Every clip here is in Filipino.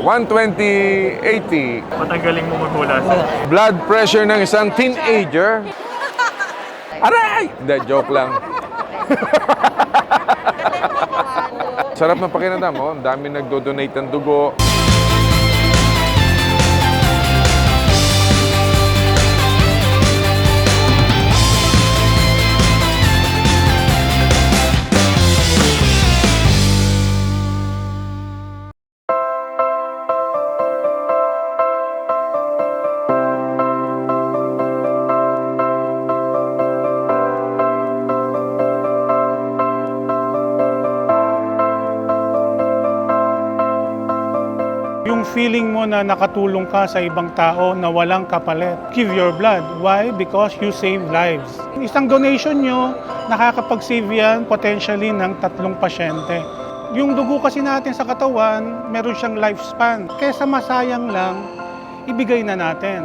120-80. Matagaling mo maghula sir. Blood pressure ng isang teenager. Aray! Hindi, joke lang. Sarap ng pakinandam, oh. Ang dami nagdo-donate ng dugo. Yung feeling mo na nakatulong ka sa ibang tao na walang kapalit. Give your blood. Why? Because you save lives. Isang donation nyo, nakakapag-save yan potentially ng tatlong pasyente. Yung dugo kasi natin sa katawan, meron siyang lifespan. Kesa masayang lang, ibigay na natin.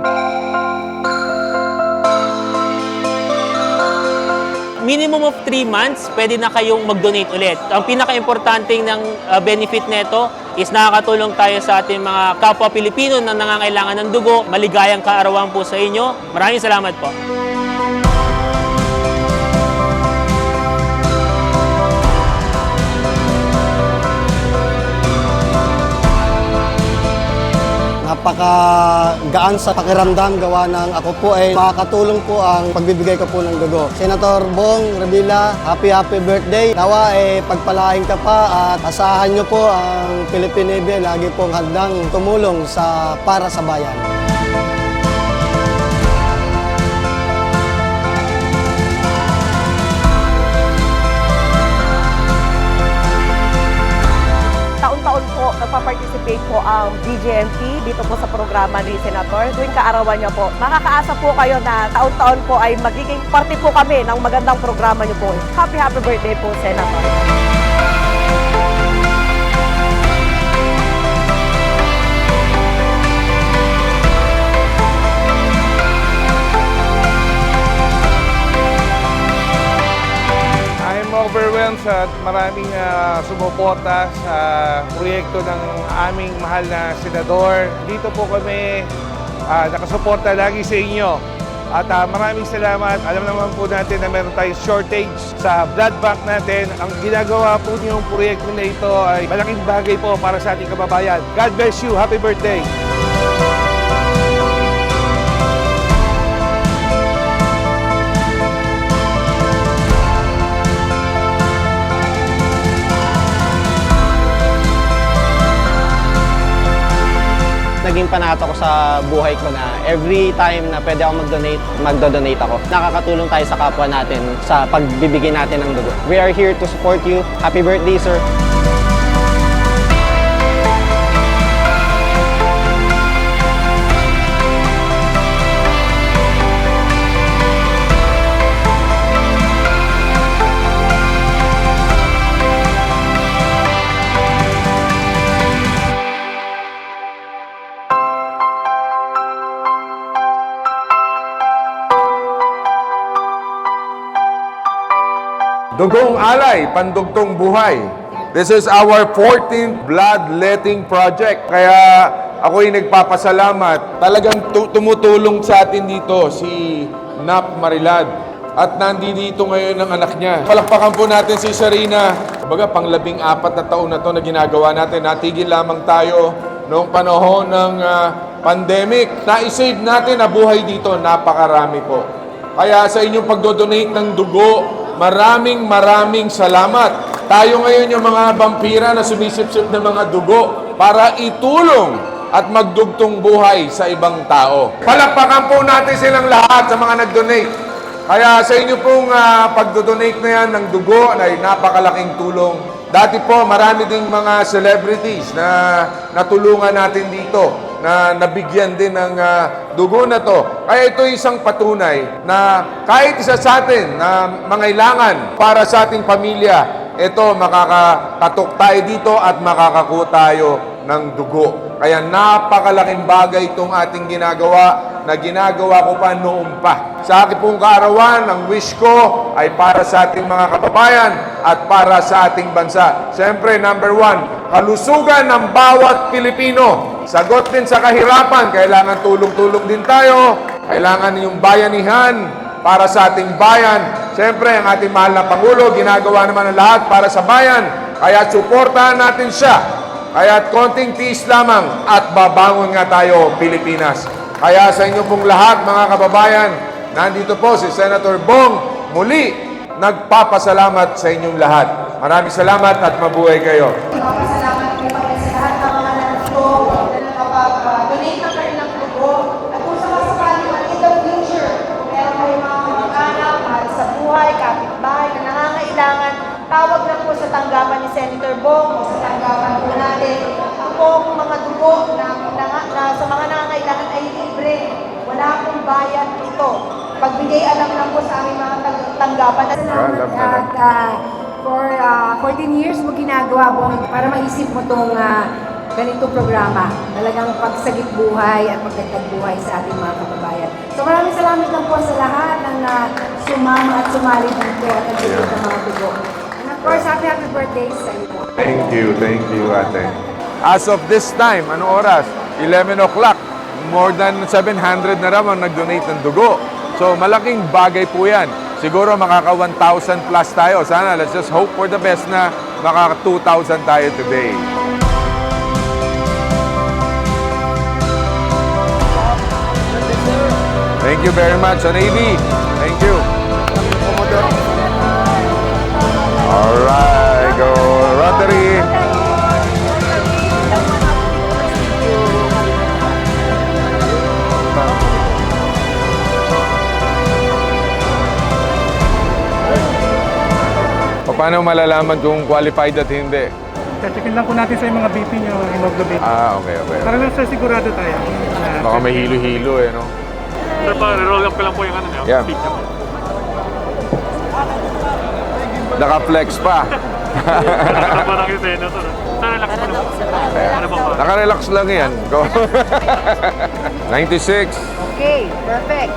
minimum of 3 months, pwede na kayong mag-donate ulit. Ang pinaka-importanting ng uh, benefit nito is nakakatulong tayo sa ating mga kapwa Pilipino na nangangailangan ng dugo. Maligayang kaarawan po sa inyo. Maraming salamat po. Napakagaan sa pakiramdam gawa ng ako po ay makakatulong po ang pagbibigay ko po ng dugo. Senator Bong Revilla, happy happy birthday. Nawa ay pagpalain ka pa at asahan nyo po ang Philippine Navy lagi pong handang tumulong sa para sa bayan. Taon-taon po ang BGMP dito po sa programa ni Senator. Tuwing kaarawan niya po, makakaasa po kayo na taon-taon po ay magiging parte po kami ng magandang programa niyo po. Happy, happy birthday po, Senator. Overwhelmed sa maraming ah, sumuporta sa proyekto ng aming mahal na senador. Dito po kami ah, nakasuporta lagi sa inyo. At ah, maraming salamat. Alam naman po natin na meron tayong shortage sa blood bank natin. Ang ginagawa po niyong proyekto na ito ay malaking bagay po para sa ating kababayan. God bless you. Happy birthday. Naging panato ko sa buhay ko na every time na pwede ako mag-donate, magdo-donate ako. Nakakatulong tayo sa kapwa natin sa pagbibigay natin ng dugo. We are here to support you. Happy birthday, sir. Dugong Alay, Pandugtong Buhay. This is our 14th bloodletting project. Kaya ako'y nagpapasalamat. Talagang tu- tumutulong sa atin dito si Nap Marilad. At nandito ngayon ang anak niya. Palakpakan po natin si Sarina. Baga, pang labing apat na taon na to na ginagawa natin. Natigil lamang tayo noong panahon ng ah, pandemic. Na-save natin na buhay dito. Napakarami po. Kaya sa inyong pagdodonate ng dugo, maraming maraming salamat. Tayo ngayon yung mga vampira na sumisip-sip ng mga dugo para itulong at magdugtong buhay sa ibang tao. Palakpakan po natin silang lahat sa mga nag-donate. Kaya sa inyo pong uh, pagdodonate na yan ng dugo ay napakalaking tulong. Dati po, marami ding mga celebrities na natulungan natin dito na nabigyan din ng ah, dugo na to. Kaya ito isang patunay na kahit isa sa atin na mangailangan para sa ating pamilya, ito makakapatok tayo dito at makakakuha tayo ng dugo. Kaya napakalaking bagay itong ating ginagawa na ginagawa ko pa noon pa. Sa aking pong kaarawan, ang wish ko ay para sa ating mga kababayan at para sa ating bansa. Siyempre, number one, kalusugan ng bawat Pilipino. Sagot din sa kahirapan, kailangan tulong-tulong din tayo, kailangan yung bayanihan para sa ating bayan. Siyempre, ang ating mahal na Pangulo, ginagawa naman ang lahat para sa bayan. Kaya suportahan natin siya. Kaya konting tiis lamang at babangon nga tayo, Pilipinas. Kaya sa inyo pong lahat, mga kababayan, nandito po si Senator Bong muli nagpapasalamat sa inyong lahat. Maraming salamat at mabuhay kayo. Salamat po kami sa lahat ng mga nandito na nakapag-donate ng kanilang dugo. At kung sakasakali man in future, meron kayong mga sa buhay, kapitbahay na nangangailangan, tawag na po sa tanggapan ni Senator Bong o sa natin. Ang mga dugo na, na, na sa mga nangangailangan ay libre. Wala pong bayad ito. Pagbigay alam lang po sa na lang. At ah, for ah, 14 years mo ginagawa mo para maisip mo itong ganitong programa. Talagang pagsagip buhay at pagdagdag buhay sa ating mga kababayan. So maraming salamat lang po sa lahat ng ah, sumama at sumali dito at nagbigay ng mga dugo. And of course, happy happy birthday sa iyo. Thank you, thank you, ate. As of this time, anong oras? 11 o'clock. More than 700 na raw ang nag-donate ng dugo. So, malaking bagay po yan. Siguro makaka 1,000 plus tayo. Sana, let's just hope for the best na makaka 2,000 tayo today. Thank you very much, Navy. Thank you. All right, paano malalaman kung qualified at hindi? Checkin lang po natin sa mga BP nyo, hemoglobin. Ah, okay, okay. Para lang sa sigurado tayo. na- Baka may hilo-hilo eh, no? Sir, pa, roll up ko lang po yung ano niyo. Yeah. Niyo. Naka-flex pa. Parang yung senator. Sir, relax mo lang. Ano ba ba? Naka-relax lang yan. Go. 96, Okay, perfect.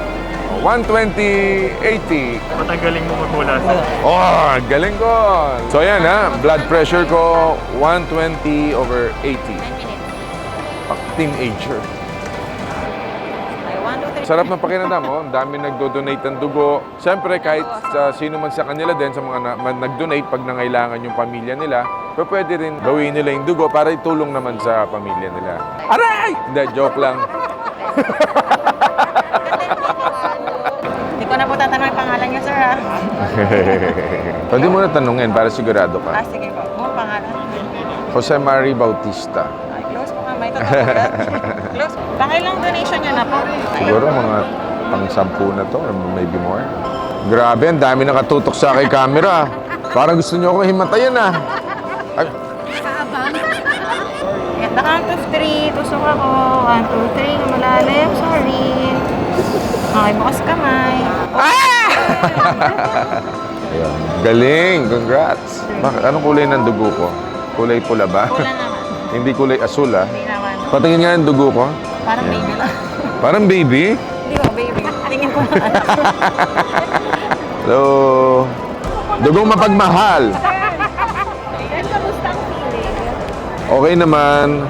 120, 80. Matanggaling mo magmula. Oh, galing ko. So yan ha, blood pressure ko 120 over 80. Pag teenager. Sarap ng pakinandam, oh. Ang dami nagdo-donate ng dugo. Siyempre, kahit sa sino man sa kanila din, sa mga na, man nag-donate pag nangailangan yung pamilya nila, pero pwede rin gawin nila yung dugo para itulong naman sa pamilya nila. Aray! Hindi, joke lang. ko tatanong yung pangalan niyo, sir, ha? Pwede mo na tanungin para sigurado Ah, ka. sige po. Mo pangalan. Jose Mari Bautista. Ay, close po nga. May totoo ba? Close. Pakilang donation niyo na po. Siguro mga pang sampu na to or maybe more. Grabe, ang dami nakatutok sa akin camera. Parang gusto niyo ako himatayan ah. Ay, At the count of three, tusok ako. One, two, three, malalim. Sorry. Okay, bukas kamay. ayan. Galing, congrats. Bakit? Anong kulay ng dugo ko? Kulay pula ba? Wala naman. Hindi kulay asul ah. Hindi naman. Patingin nga yung dugo ko. Parang baby lang. Parang baby. Hindi ko, baby. Tingin ko naman. So, dugong mapagmahal. Kamusta ang feeling? Okay naman.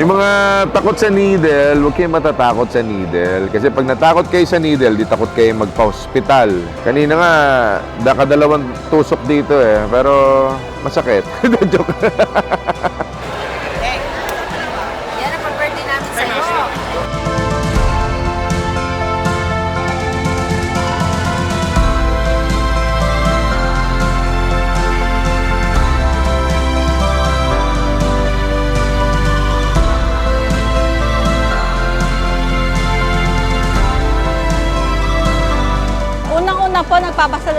Yung mga takot sa needle, huwag kayong matatakot sa needle. Kasi pag natakot kayo sa needle, di takot kayo magpa-hospital. Kanina nga, nakadalawang tusok dito eh. Pero masakit. Joke.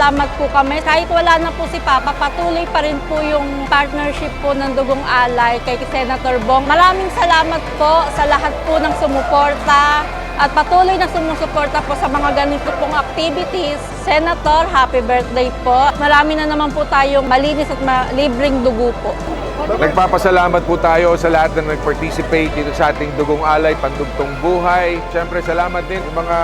Nagpapasalamat po kami. Kahit wala na po si Papa, patuloy pa rin po yung partnership po ng Dugong Alay kay Senator Bong. Maraming salamat po sa lahat po ng sumuporta at patuloy na sumusuporta po sa mga ganito pong activities. Senator, happy birthday po. Marami na naman po tayong malinis at libreng dugo po. Nagpapasalamat po tayo sa lahat na nag-participate dito sa ating Dugong Alay, Pandugtong Buhay. Siyempre, salamat din sa mga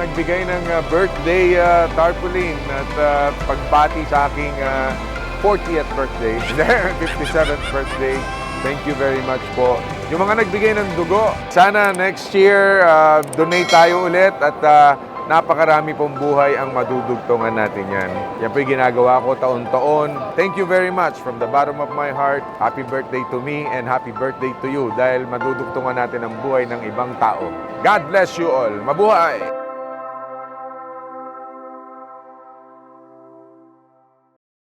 nagbigay ng uh, birthday uh, tarpaulin at uh, pagbati sa aking uh, 40th birthday, 57th birthday. Thank you very much po. Yung mga nagbigay ng dugo, sana next year uh, donate tayo ulit at uh, napakarami pong buhay ang madudugtungan natin yan. Yan po yung ginagawa ko taon-taon. Thank you very much from the bottom of my heart. Happy birthday to me and happy birthday to you dahil madudugtungan natin ang buhay ng ibang tao. God bless you all. Mabuhay!